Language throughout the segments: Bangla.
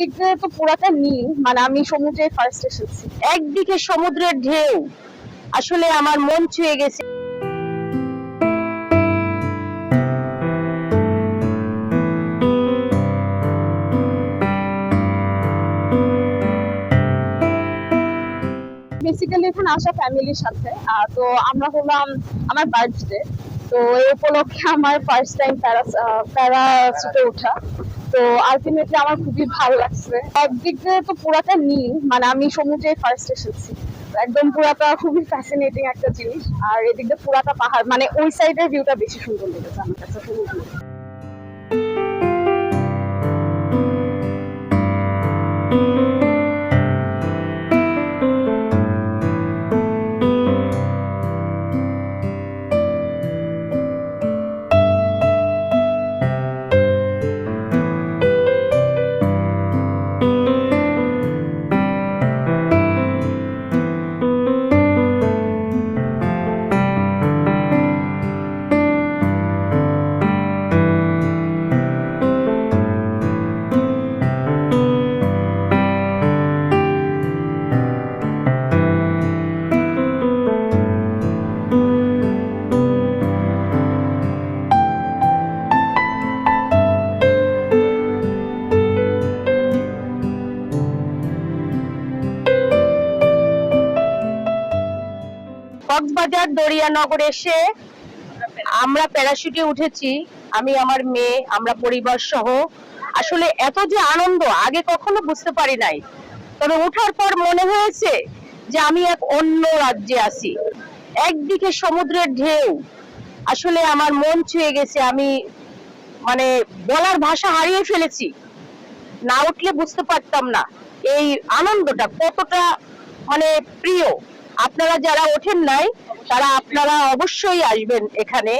একদিক দিয়ে তো পুরাটা নীল মানে আমি সমুদ্রে ফার্স্ট এসেছি একদিকে সমুদ্রের ঢেউ, আসলে আমার মন ছুঁয়ে গেছে। বেসিক্যালি এখানে আসা ফ্যামিলির সাথে তো আমরা হলাম আমার বার্থডে তো এই উপলক্ষে আমার ফার্স্ট টাইম প্যারা প্যারাসুটে ওঠা তো আলটিমেটলি আমার খুবই ভালো লাগছে। একদিক দিয়ে তো পুরাটা নীল মানে আমি সমুদ্রে ফার্স্ট এসেছি। একদম পুরাটা খুবই ফ্যাসিনেটিং একটা জিনিস। আর এদিক দিয়ে পুরাটা পাহাড় মানে ওই সাইডের ভিউটা বেশি সুন্দর লেগেছে আমার কাছে কক্সবাজার দরিয়ানগর এসে আমরা প্যারাশুটে উঠেছি, আমি, আমার মেয়ে, আমরা পরিবার সহ। আসলে এত যে আনন্দ, আগে কখনো বুঝতে পারি নাই। তবে ওঠার পর মনে হয়েছে যে আমি এক অন্য রাজ্যে আছি। একদিকে সমুদ্রের ঢেউ, আসলে আমার মন ছুঁয়ে গেছে, আমি মানে বলার ভাষা হারিয়ে ফেলেছি। না উঠলে বুঝতে পারতাম না, এই আনন্দটা কতটা মানে প্রিয়। আপনারা যারা ওঠেন নাই, তারা আপনারা অবশ্যই আসবেন এখানে।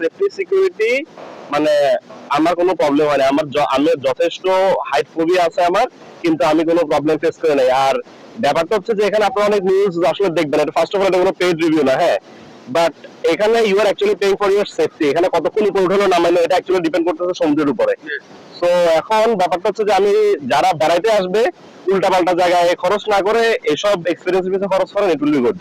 সেফটি সিকিউরিটি মানে আমার কোনো প্রবলেম হয় না আমার আমি যথেষ্ট হাইট ফোবিয়া আছে আমার, কিন্তু আমি কোনো প্রবলেম ফেস করে নাই। আর ব্যাপারটা হচ্ছে যে এখানে আপনারা অনেক নিউজ আসলে দেখবেন। এটা ফার্স্ট অফ অল এটা কোনো রিভিউ না হ্যাঁ? বাট এখানে you are actually paying for your safety এখানে কতক্ষণ উপর উঠালো নামাইলো এটা অ্যাকচুয়ালি ডিপেন্ড করতেছে সমুদ্রের উপরে। সো এখন ব্যাপারটা হচ্ছে যে আমি যারা বেড়াইতে আসবে উল্টা পাল্টা জায়গায় খরচ না করে এসব এক্সপিরিয়েন্স খরচ করেন ইট উইল বি গুড